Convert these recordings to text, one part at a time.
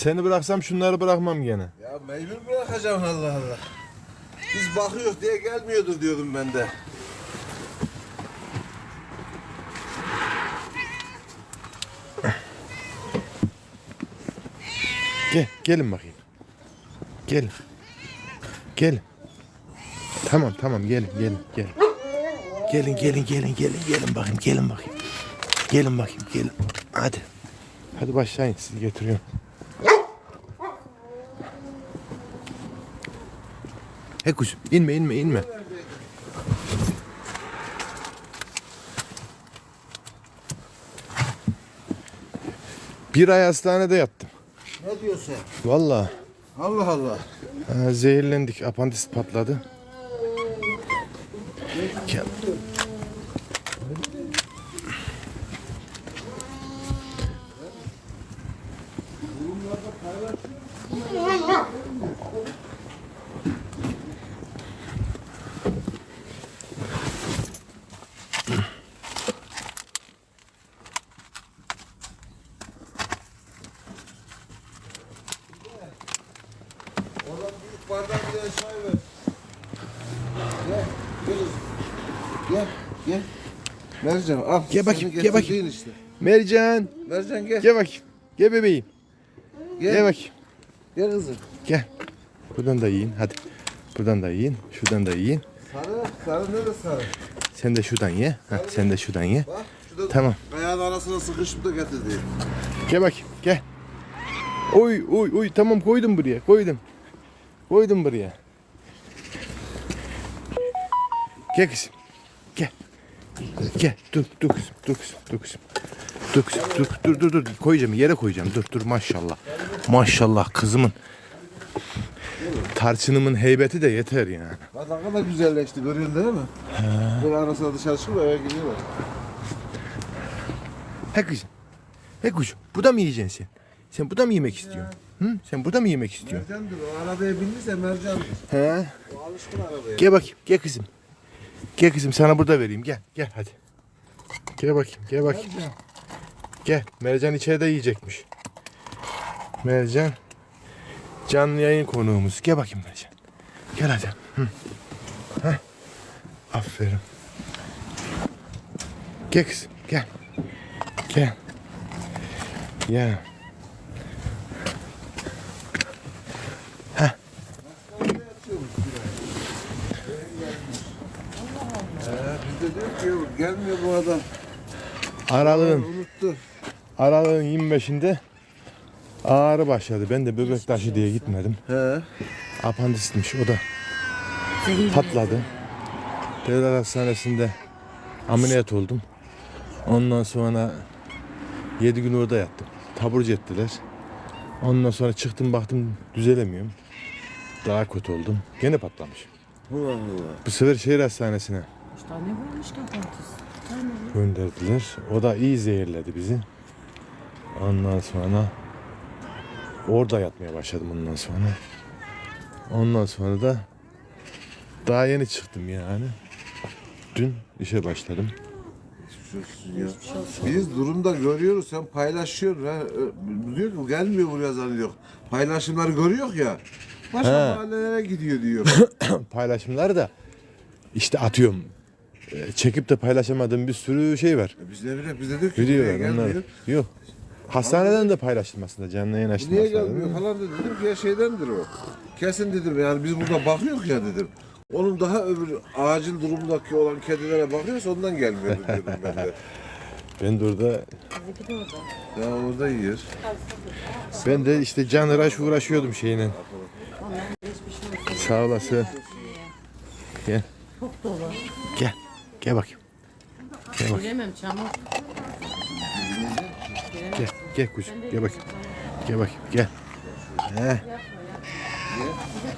Seni bıraksam şunları bırakmam gene. Ya mecbur bırakacağım Allah Allah. Biz bakıyoruz diye gelmiyordur diyordum ben de. Gel, gelin bakayım. Gelin. Gelin. Tamam tamam gelin gelin gelin. Gelin gelin gelin gelin gelin bakayım gelin bakayım. Gelin bakayım gelin. Hadi. Hadi başlayın sizi getiriyorum. He kuzum inme inme inme. Bir ay hastanede yattım. Ne diyorsun? Vallahi. Allah Allah. Ha, zehirlendik. Apandisit patladı. Gel. Oradan büyük bardak bir de çay ver. Gel, gel kızım. Gel, gel. Mercan al. Gel bakayım, Senin gel bakayım. getirdiğin işte. Mercan. Mercan gel. Gel bakayım. Gel bebeğim. Gel, Gel bakayım. Gel kızım. Gel. Buradan da yiyin. Hadi. Buradan da yiyin. Şuradan da yiyin. Sarı, sarı nerede sarı? Sen de şuradan ye. Heh, sen de şuradan ye. Bak, şurada Tamam. ayağın arasına sıkışıp da getirdi. Gel bakayım. Gel. Oy oy oy tamam koydum buraya. Koydum. Koydum buraya. Gel kızım. Gel. Dur dur kızım. Dur kızım. Dur kızım. Dur kızım. Dur dur dur dur. Koyacağım yere koyacağım. Dur dur maşallah. Maşallah kızımın. Tarçınımın heybeti de yeter yani. Bak ne kadar güzelleşti görüyorsun değil mi? Böyle arasına dışarı çıkıp eve gidiyorlar. He kızım. He kuzum. Bu da mı yiyeceksin sen? Sen bu da mı yemek istiyorsun? Hı? Sen bu da mı yemek istiyorsun? Mercandır o arabaya bindiyse mercandır. He? O alışkın arabaya. Gel bakayım. Gel kızım. Gel kızım sana burada vereyim. Gel. Gel hadi. Gel bakayım. Gel bakayım. Gel. Mercan içeride yiyecekmiş. Mercan. Canlı yayın konuğumuz. Gel bakayım Mercan. Gel hadi. Hı. Heh. Aferin. Gel kızım. Gel. Gel. Gel. He, biz de diyor ki gelmiyor bu adam. Aralığın Unuttu. Aralığın 25'inde ağrı başladı. Ben de böbrek taşı diye gitmedim. He. Apandisitmiş o da patladı. Devlet Hastanesi'nde ameliyat oldum. Ondan sonra 7 gün orada yattım. Taburcu ettiler. Ondan sonra çıktım baktım düzelemiyorum. Daha kötü oldum. Gene patlamış. Allah Allah. Bu sefer şehir hastanesine İşte ne varmış ki. Gönderdiler. O da iyi zehirledi bizi. Ondan sonra orada yatmaya başladım ondan sonra. Ondan sonra da daha yeni çıktım yani. Dün işe başladım. Biz durumda görüyoruz sen paylaşıyorsun. Ha. Diyor ki gelmiyor buraya zannediyor. Paylaşımları görüyor ya. Başka mahallelere gidiyor diyor. Paylaşımlar da işte atıyorum. Ee, Çekip de paylaşamadığım bir sürü şey var. E biz ne bileyim biz de diyor ki buraya onlar. gelmiyor. Yok. Hastaneden de paylaşılmasında canlı yayın açtım. Niye hastanede. gelmiyor falan da dedim ki ya şeydendir o. Kesin dedim yani biz burada bakıyoruz ya dedim. Onun daha öbür acil durumdaki olan kedilere bakıyorsa ondan gelmiyor diyordum ben de. Ben de orada. Ya orada yiyor. ben de işte can uğraş uğraşıyordum şeyle. Sağ olasın. Gel. Gel. Bakayım. Gel bak. Giremem çamur. Gel. Gel kuzum. Gel bakayım. Gel bakayım. Gel. He.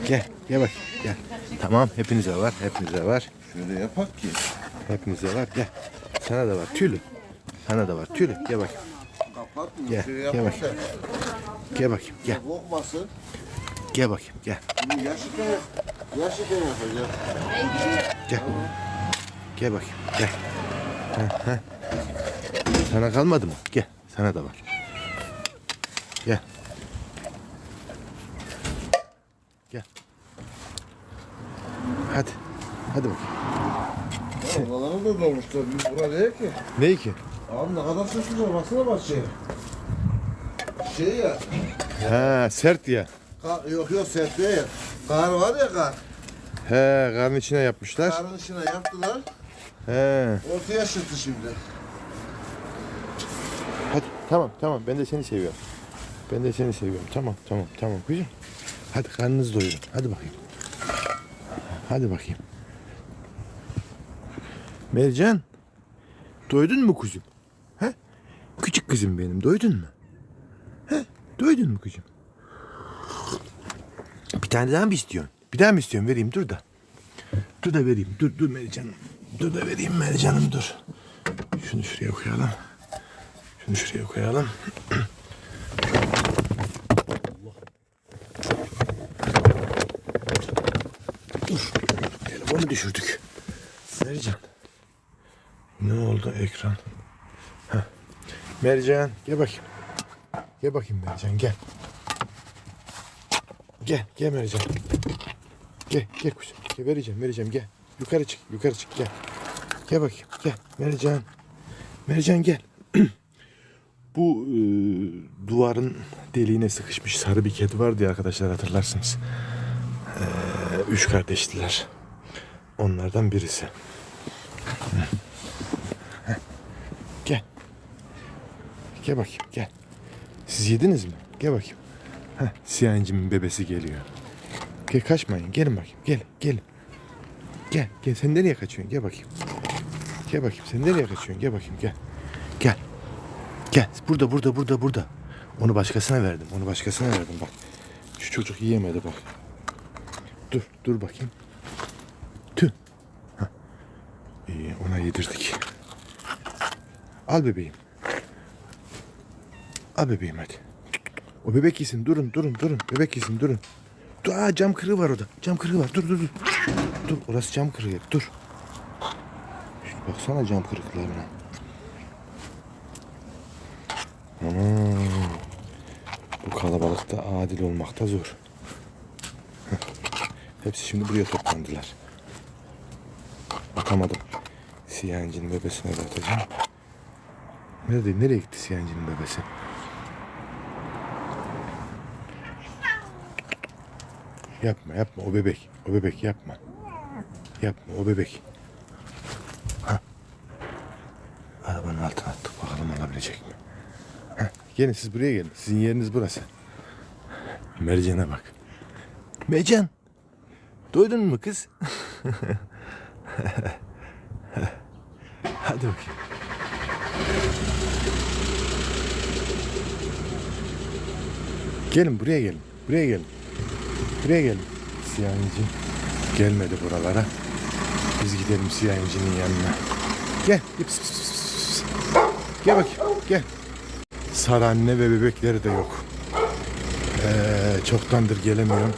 Gel. Gel bak. Gel. Tamam. Hepinize var. Hepinize var. Şöyle yapak ki. Hepinize var. Gel. Sana da var. Tüylü. Sana da var. Tüylü. Gel bakayım. Kapatmıyor. Gel, Şöyle gel yapak bakayım. Gel bakayım. Gel. Kokmasın. Gel bakayım. Gel. Bunu yaşıken, yaşıken yapacağız. Gel. Gel bakayım. Gel. Ha, ha. Sana kalmadı mı? Gel. Sana da var. Gel. Gel. Hadi. Hadi bakayım. Ya Buraları da dolmuşlar. Biz bura değil ki. Ne ki? Abi ne kadar var. Baksana bak şey. Şey ya. Ha sert ya. Kar, yok yok sert değil. Kar var ya kar. He karın içine yapmışlar. Karın içine yaptılar. He. Ortaya çıktı şimdi. Hadi tamam tamam ben de seni seviyorum. Ben de seni seviyorum. Tamam tamam tamam kuzum. Hadi karnınızı doyurun. Hadi bakayım. Hadi bakayım. Mercan. Doydun mu kuzum? He? Küçük kızım benim. Doydun mu? He? Doydun mu kuzum? Bir tane daha mı istiyorsun? Bir daha mı istiyorsun? Vereyim dur da. Dur da vereyim. Dur dur Mercan'ım. Dur da vereyim Mercan'ım dur. Şunu şuraya koyalım. Şunu şuraya koyalım. Dur. Telefonu düşürdük. Mercan. Ne oldu ekran? Heh. Mercan gel bakayım. Gel bakayım Mercan gel. Gel gel Mercan. Gel gel kuzum. Gel vereceğim vereceğim gel. Yukarı çık yukarı çık gel. Gel bakayım gel. Mercan. Mercan gel. Bu e, duvarın deliğine sıkışmış sarı bir kedi vardı ya arkadaşlar hatırlarsınız. E, üç kardeştiler. Onlardan birisi. Gel. Gel bakayım gel. Siz yediniz mi? Gel bakayım. Heh, Siyancımın bebesi geliyor. Gel kaçmayın. Gelin bakayım. Gel gel. Gel gel. Sen nereye kaçıyorsun? Gel bakayım. Gel bakayım. Sen nereye kaçıyorsun? Gel bakayım gel. Gel. Gel. Burada burada burada burada. Onu başkasına verdim. Onu başkasına verdim bak. Şu çocuk yiyemedi bak. Dur dur bakayım. Tüh. Hah. İyi ona yedirdik. Al bebeğim. Al bebeğim hadi. O bebek yesin. Durun durun durun. Bebek yesin durun. Dur, aa, cam kırığı var orada. Cam kırığı var. Dur dur dur. Dur orası cam kırığı. Dur. Şuna baksana cam kırıklarına. Aman. Bu kalabalıkta adil olmakta zor. Hepsi şimdi buraya toplandılar. Bakamadım. Siyancının bebesine de atacağım. Nerede? Nereye gitti Siyancının bebesi? Yapma yapma o bebek. O bebek yapma. Yapma o bebek. Ha. Arabanın altına attık bakalım alabilecek mi? Heh, gelin siz buraya gelin. Sizin yeriniz burası. Mercan'a bak. Mercan. Doydun mu kız? Hadi bakayım. Gelin buraya gelin. Buraya gelin. Buraya gelin. Siyahici gelmedi buralara. Biz gidelim Siyahici'nin yanına. Gel. Pıs, pıs, pıs, pıs. Gel bakayım. Gel. Sarı anne ve bebekleri de yok. Ee, çoktandır gelemiyorum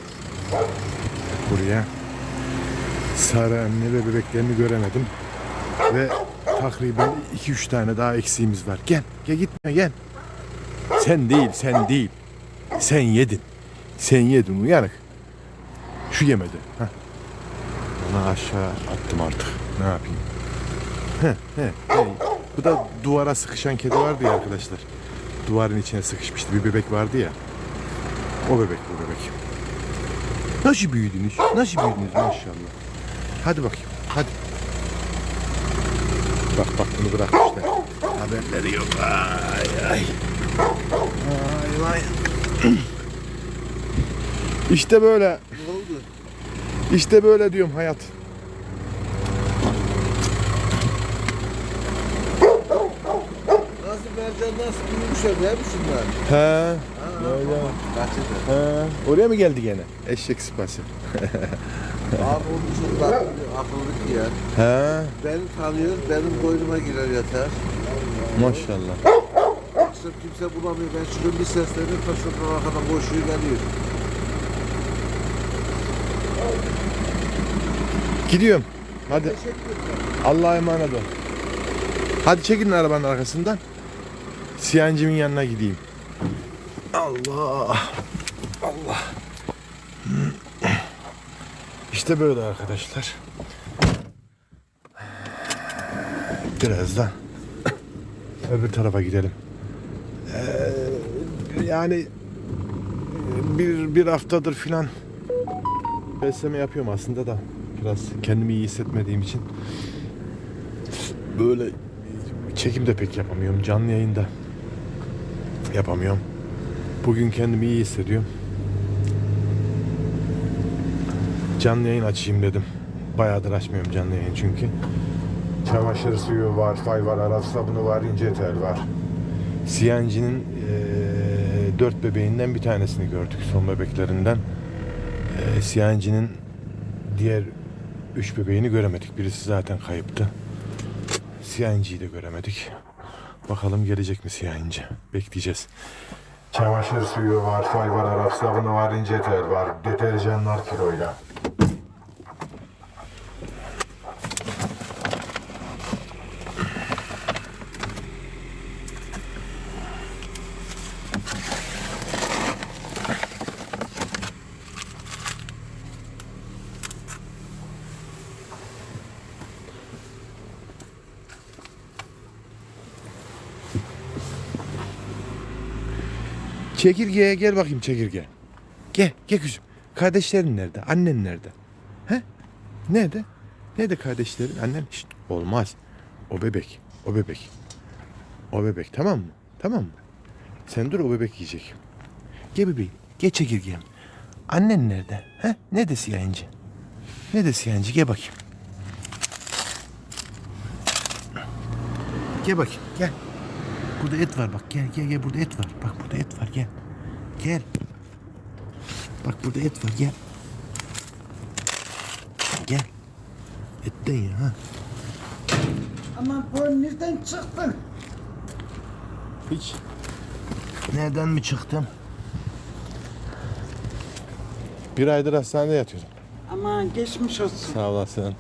buraya. Sarı anne ve bebeklerini göremedim. Ve takriben 2-3 tane daha eksiğimiz var. Gel, gel gitme gel. Sen değil, sen değil. Sen yedin. Sen yedin uyanık. Şu yemedi. Heh. Onu aşağı attım artık. Ne yapayım? Heh, heh, hey. Bu da duvara sıkışan kedi vardı ya arkadaşlar. Duvarın içine sıkışmıştı. Bir bebek vardı ya. O bebek bu bebek. Nasıl büyüdünüz? Nasıl büyüdünüz maşallah. Hadi bakayım. Hadi. Bak bak bunu bırakmışlar. Haberleri yok. Ay ay. Ay vay. İşte böyle. Ne oldu? İşte böyle diyorum hayat. Nasıl mercan nasıl büyümüşler değil mi şunlar? He. Öyle. Kaçırdı. He. Oraya mı geldi gene? Eşek sıpası. Abi onun çok tatlı akıllı ki ya. He. Beni tanıyor, benim boynuma girer yatar. Maşallah. Akşam kimse bulamıyor. Ben şunun bir seslerini ta şuradan arkadan koşuyor geliyor. Gidiyorum. Hadi. Allah'a emanet ol. Hadi çekilin arabanın arkasından. Siyancımın yanına gideyim. Allah. Allah. İşte böyle arkadaşlar. Biraz da öbür tarafa gidelim. Ee, yani bir, bir haftadır filan besleme yapıyorum aslında da biraz kendimi iyi hissetmediğim için böyle çekim de pek yapamıyorum. Canlı yayında yapamıyorum. Bugün kendimi iyi hissediyorum. Canlı yayın açayım dedim. Bayağıdır açmıyorum canlı yayın çünkü. Çamaşır suyu var, fay var, araf sabunu var, ince tel var. Siyancı'nın eee, dört bebeğinden bir tanesini gördük son bebeklerinden. Eee Siyancı'nın diğer üç bebeğini göremedik. Birisi zaten kayıptı. Siyancı'yı da göremedik. Bakalım gelecek mi Siyancı? Bekleyeceğiz. Çamaşır suyu var, fay var, araf sabunu var, ince tel var. Deterjanlar kiloyla. Çekirgeye gel bakayım çekirge. Gel, gel kızım. Kardeşlerin nerede? Annen nerede? He? Nerede? Nerede kardeşlerin? Annen? Şşt, olmaz. O bebek. O bebek. O bebek tamam mı? Tamam mı? Sen dur o bebek yiyecek. Gel bebeğim. Gel çekirgem. Annen nerede? He? Nerede siyancı? Nerede siyancı? Gel bakayım. Gel bakayım. Gel. Burada et var bak gel gel gel burada et var. Bak burada et var gel. Gel. Bak burada et var gel. Gel. Etten ya ha. Ama bu nereden çıktın? Hiç. Nereden mi çıktım? Bir aydır hastanede yatıyorum. Aman geçmiş olsun. Sağ olasın.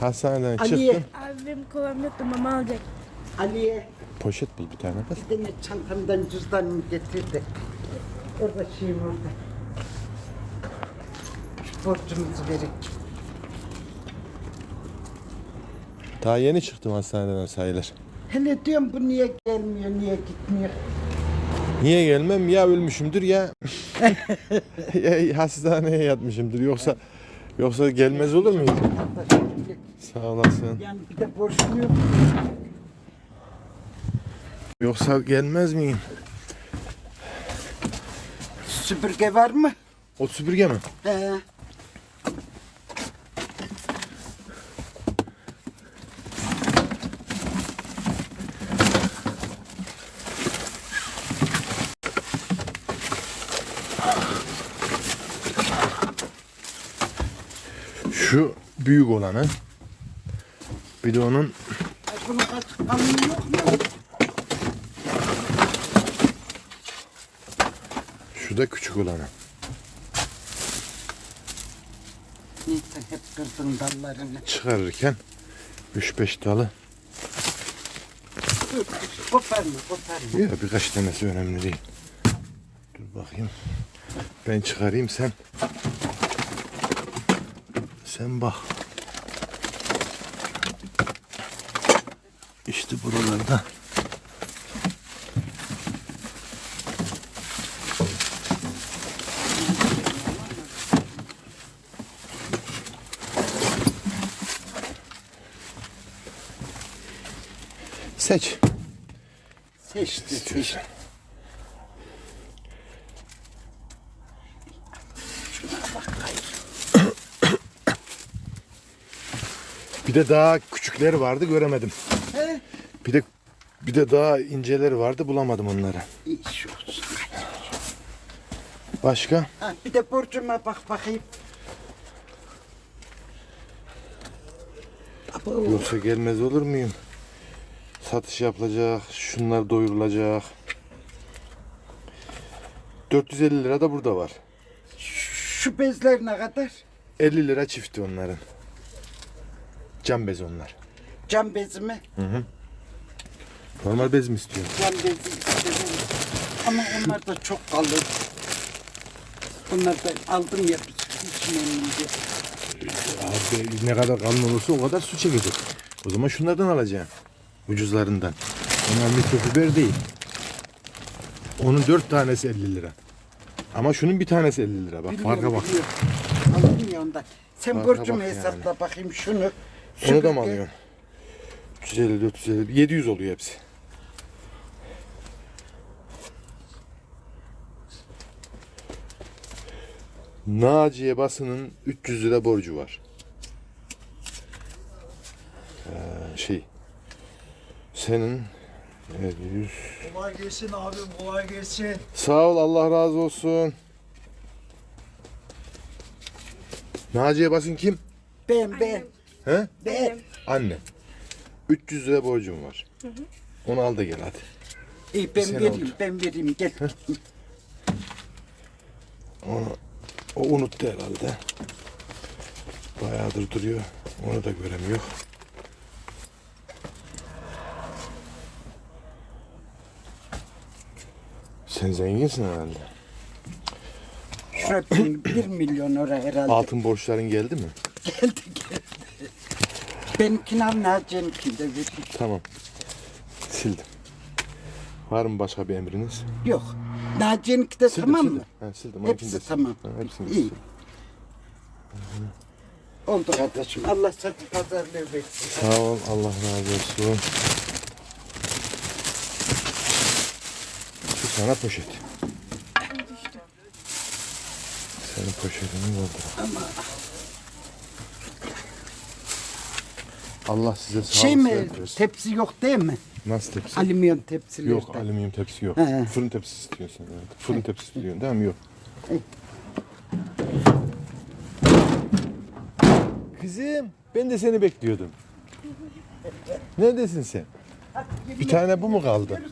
Hastaneden Aliye. çıktım. Abim kolam yoktu mama alacak. Ali'ye Poşet bul bir tane bir tane çantamdan cüzdanımı getirdi. Orada şeyim orada. Şu borcumuzu verin. Daha yeni çıktım hastaneden sayılır. Hele diyorum bu niye gelmiyor, niye gitmiyor? Niye gelmem? Ya ölmüşümdür ya, ya hastaneye yatmışımdır. Yoksa yoksa gelmez olur muyum? Sağ olasın. Yani bir de yok. Yoksa gelmez miyim? Süpürge var mı? O süpürge mi? He. Şu büyük olanı. Bir de onun Bunun kaç yok mu? Şu da küçük olanı. Neyse hep kırdın dallarını. Çıkarırken 3-5 dalı. Dur, dur, koparma, koparma. Ya birkaç tanesi önemli değil. Dur bakayım. Ben çıkarayım sen. Sen bak. İşte buralarda. Seç. Seçti, seçti. İstiyorsan. Bir de daha küçükleri vardı göremedim. He? Bir de bir de daha inceleri vardı bulamadım onları. İş olsun. Başka? Ha, bir de borcuma bak bakayım. Yoksa gelmez olur muyum? Satış yapılacak, şunlar doyurulacak. 450 lira da burada var. şu bezler ne kadar? 50 lira çifti onların. Cam bez onlar. Cam bezi mi? Normal bez mi istiyorsun? Cam bezi istedim. Ama onlar da çok kalın. Bunlar ben aldım ya sürü. içmeyelim diye. Abi ne kadar kalın olursa o kadar su çekecek. O zaman şunlardan alacağım. Ucuzlarından. Onlar mikrofiber değil. Onun dört tanesi 50 lira. Ama şunun bir tanesi 50 lira. Bak farka bak. biliyorum. Ya ondan. Sen Farka borcumu bak yani. hesapla bakayım şunu. Onu da Süpürge- mı alıyorsun? 350, 450, 700 oluyor hepsi. Naciye Bası'nın 300 lira borcu var. Ee, şey. Senin 700. Kolay gelsin abim kolay gelsin. Sağ ol Allah razı olsun. Naciye Basın kim? Ben ben. He? Ben. Anne. 300 lira borcum var. Onu al da gel hadi. İyi ben Sen vereyim oldu. ben vereyim gel. Onu o unuttu herhalde. Bayağıdır duruyor. Onu da göremiyor. Sen zenginsin herhalde. Şuraya bir, bir milyon lira herhalde. Altın borçların geldi mi? Geldi geldi. Benimkini al Naciye'ninkini de vereyim. Tamam. Sildim. Var mı başka bir emriniz? Yok. Naciye'ninki de Sildim, tamam sildim. mı? Ha, sildim. Hepsi onunkini de sildim. tamam. Ha, hepsini İyi. sildim. Oldu kardeşim. Allah satı pazarlığı versin. Sağ ol. Allah razı olsun. Sana poşet. Senin poşetini doldur. Allah size sağlık Şey mi? sıhhat versin. Tepsi yok değil mi? Nasıl tepsi? Alüminyum tepsiler. Yok alüminyum tepsi yok. He. Fırın tepsisi istiyorsun. Evet. Fırın tepsisi istiyorsun değil mi? Yok. Kızım ben de seni bekliyordum. Neredesin sen? Bir tane bu mu kaldı?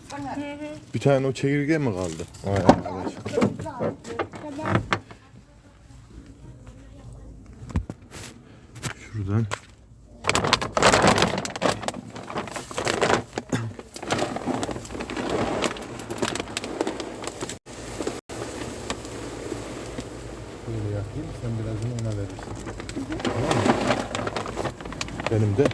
Bir tane o çekirge mi kaldı? Vay arkadaş. Şuradan. Böyle yapayım sen birazını ona verirsin. Tamam mı? Benim de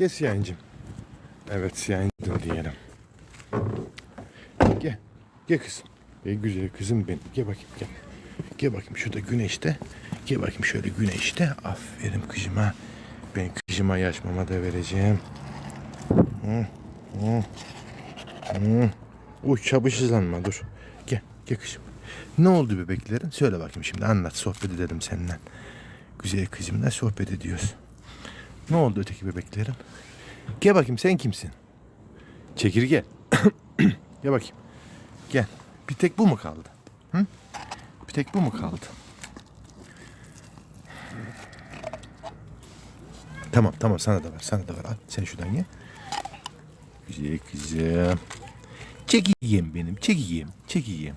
Gel, Siyancığım. Evet Siyancığım diyelim. Gel, gel kızım. Ey güzel kızım benim. Gel bakayım gel. Gel bakayım şurada güneşte. Gel bakayım şöyle güneşte. Aferin kızıma. Ben kızıma yaş mama da vereceğim. Hı, hı, hı. Uy çabışızlanma dur. Gel, gel kızım. Ne oldu bebeklerin? Söyle bakayım şimdi anlat sohbet edelim seninle. Güzel kızımla sohbet ediyoruz. Ne oldu öteki bebeklerin? Gel bakayım sen kimsin? Çekirge. gel bakayım. Gel. Bir tek bu mu kaldı? Hı? Bir tek bu mu kaldı? Tamam tamam sana da ver sana da ver al sen şuradan ye. Güzel kızım. Çekiyem benim çekiyem çekiyem.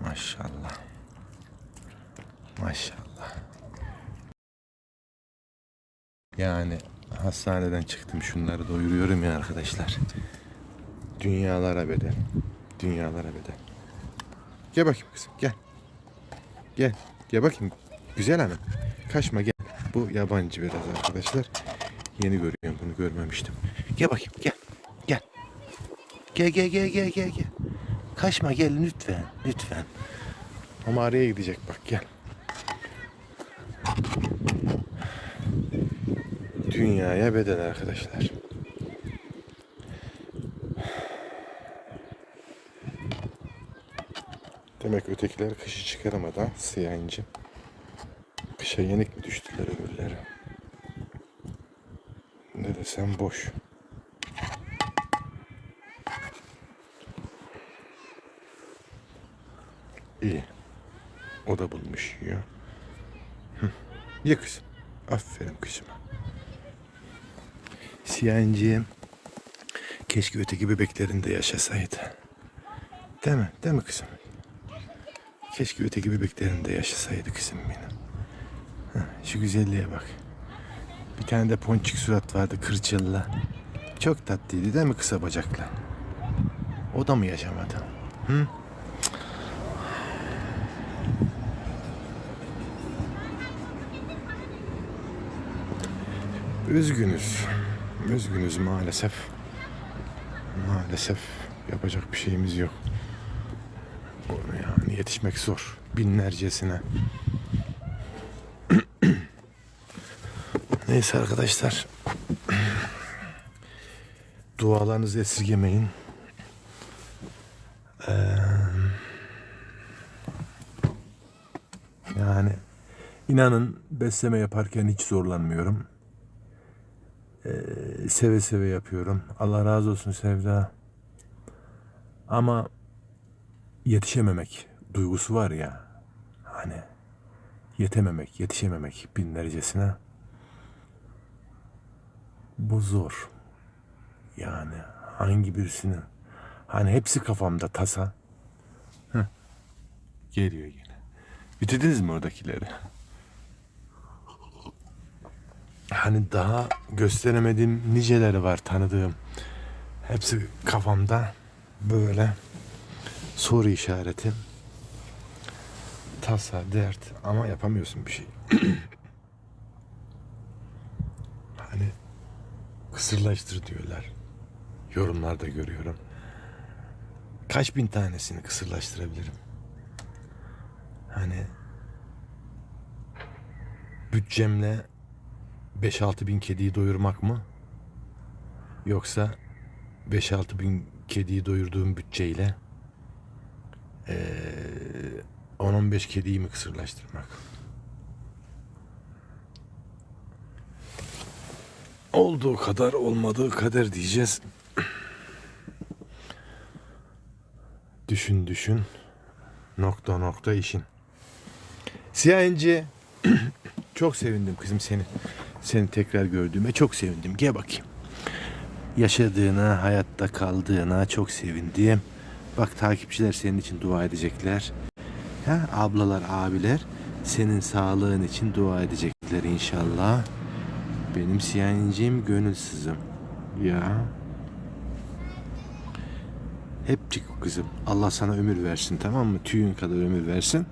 Maşallah. Maşallah. Yani hastaneden çıktım şunları doyuruyorum ya arkadaşlar. Dünyalara bedel. Dünyalara bedel. Gel bakayım kızım gel. Gel. Gel bakayım. Güzel hanım. Kaçma gel. Bu yabancı biraz arkadaşlar. Yeni görüyorum bunu görmemiştim. Gel bakayım gel. Gel. Gel gel gel gel gel gel. Kaçma gel lütfen. Lütfen. Ama araya gidecek bak gel. Dünyaya bedel arkadaşlar. Demek ötekiler kışı çıkaramadı ha siyah inci. Kışa yenik mi düştüler öbürleri? Ne desem boş. İyi. O da bulmuş yiyor. Hı. Ye kızım. Aferin kızıma. Siyancığım. Keşke öteki bebeklerin de yaşasaydı. Değil mi? Değil mi kızım? Keşke öteki bebeklerin de yaşasaydı kızım benim. Şu güzelliğe bak. Bir tane de ponçik surat vardı kırçılla. Çok tatlıydı değil mi kısa bacaklı? O da mı yaşamadı? Hı? Üzgünüz. Üzgünüz maalesef. Maalesef yapacak bir şeyimiz yok. Yani yetişmek zor. Binlercesine. Neyse arkadaşlar. Dualarınızı esirgemeyin. Ee, yani inanın besleme yaparken hiç zorlanmıyorum. Seve seve yapıyorum. Allah razı olsun Sevda. Ama yetişememek duygusu var ya. Hani yetememek, yetişememek binlercesine. Bu zor. Yani hangi birisinin hani hepsi kafamda tasa. Heh. Geliyor yine. Bitirdiniz mi oradakileri? Hani daha gösteremediğim niceleri var tanıdığım. Hepsi kafamda böyle soru işareti. Tasa, dert ama yapamıyorsun bir şey. hani kısırlaştır diyorlar. Yorumlarda görüyorum. Kaç bin tanesini kısırlaştırabilirim? Hani bütçemle 5-6 bin kediyi doyurmak mı? Yoksa 5-6 bin kediyi doyurduğum bütçeyle eee 10-15 kediyi mi kısırlaştırmak? Olduğu kadar olmadığı kader diyeceğiz. Düşün düşün. Nokta nokta işin. Siyah çok sevindim kızım seni. Seni tekrar gördüğüme çok sevindim. Gel bakayım. Yaşadığına, hayatta kaldığına çok sevindim. Bak takipçiler senin için dua edecekler. Ha, ablalar, abiler senin sağlığın için dua edecekler inşallah. Benim siyah incim gönülsüzüm. Ya. Hep çık kızım. Allah sana ömür versin tamam mı? Tüyün kadar ömür versin.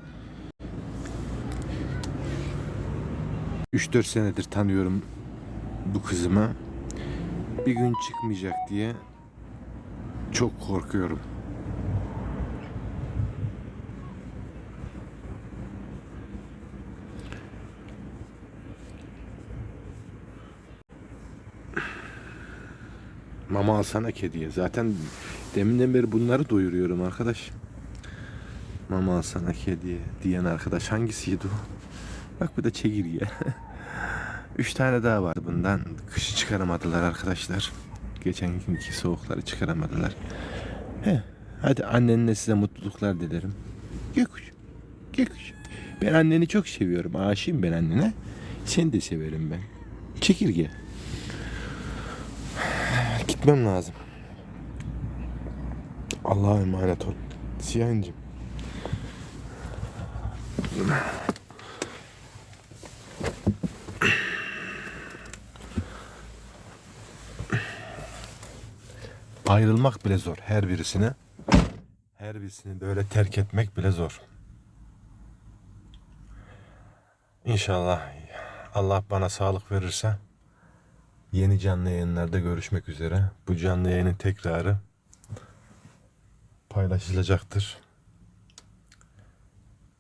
3-4 senedir tanıyorum bu kızımı. Bir gün çıkmayacak diye çok korkuyorum. Mama alsana kediye. Zaten deminden beri bunları doyuruyorum arkadaş. Mama alsana kediye diyen arkadaş hangisiydi o? Bak bu da çekirge. Üç tane daha var bundan. Kışı çıkaramadılar arkadaşlar. Geçen günkü soğukları çıkaramadılar. He, hadi annenle size mutluluklar dilerim. Gökuş. Gökuş. Ben anneni çok seviyorum. Aşığım ben annene. Seni de severim ben. Çekirge. Gitmem lazım. Allah'a emanet ol. Siyancım. Ayrılmak bile zor her birisine. Her birisini böyle terk etmek bile zor. İnşallah Allah bana sağlık verirse yeni canlı yayınlarda görüşmek üzere. Bu canlı yayının tekrarı paylaşılacaktır.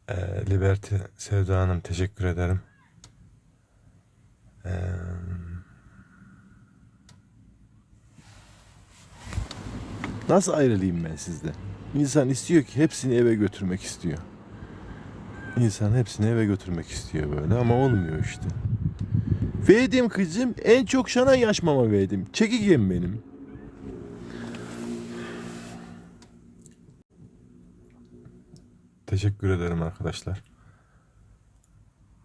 Ee, Liberty Sevda Hanım teşekkür ederim. Ee, nasıl ayrılayım ben sizden? İnsan istiyor ki hepsini eve götürmek istiyor. İnsan hepsini eve götürmek istiyor böyle ama olmuyor işte. Verdim kızım en çok sana yaş mama verdim. Çekigem benim. Teşekkür ederim arkadaşlar.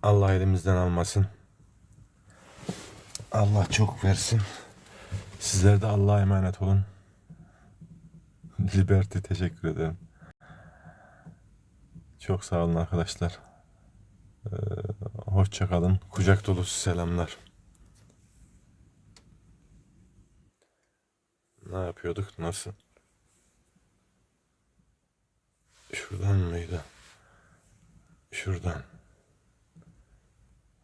Allah elimizden almasın. Allah çok versin. Sizler de Allah'a emanet olun. Liberty teşekkür ederim. Çok sağ olun arkadaşlar. Ee, hoşça kalın. Kucak dolusu selamlar. Ne yapıyorduk? Nasıl? Şuradan mıydı? Şuradan.